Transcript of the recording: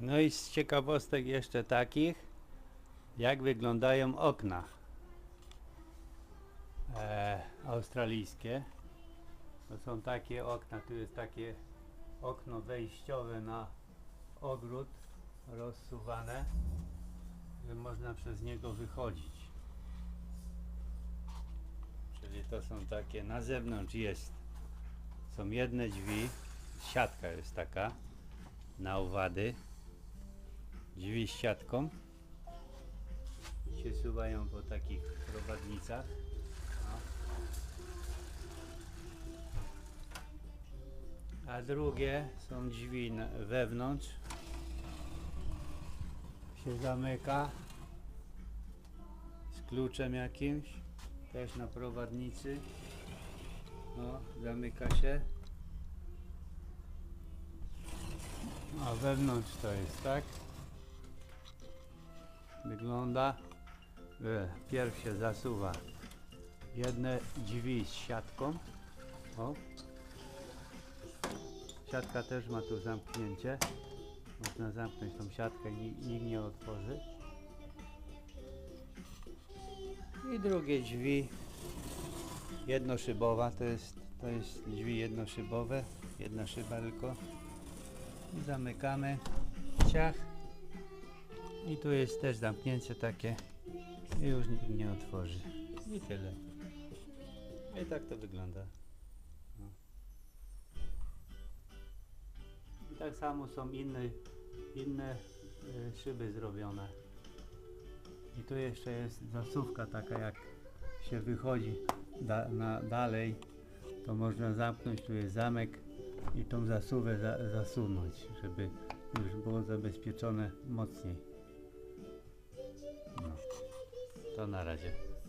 No i z ciekawostek jeszcze takich, jak wyglądają okna e, australijskie. To są takie okna, tu jest takie okno wejściowe na ogród rozsuwane, że można przez niego wychodzić. Czyli to są takie, na zewnątrz jest, są jedne drzwi, siatka jest taka na owady, drzwi z siatką się suwają po takich prowadnicach. No. A drugie są drzwi wewnątrz. Się zamyka z kluczem jakimś, też na prowadnicy. No, zamyka się. A wewnątrz to jest tak. Wygląda. E, Pierw się zasuwa jedne drzwi z siatką. O. Siatka też ma tu zamknięcie. Można zamknąć tą siatkę i ni- nikt nie otworzy. I drugie drzwi jednoszybowa to jest, to jest drzwi jednoszybowe. Jedna szyba tylko. I zamykamy. Ciach. I tu jest też zamknięcie takie. I już nikt nie otworzy. I tyle. I tak to wygląda. No. I tak samo są inne, inne y, szyby zrobione. I tu jeszcze jest zasuwka taka jak się wychodzi da, na, dalej to można zamknąć, tu jest zamek i tą zasuwę za, zasunąć, żeby już było zabezpieczone mocniej. No. To na razie.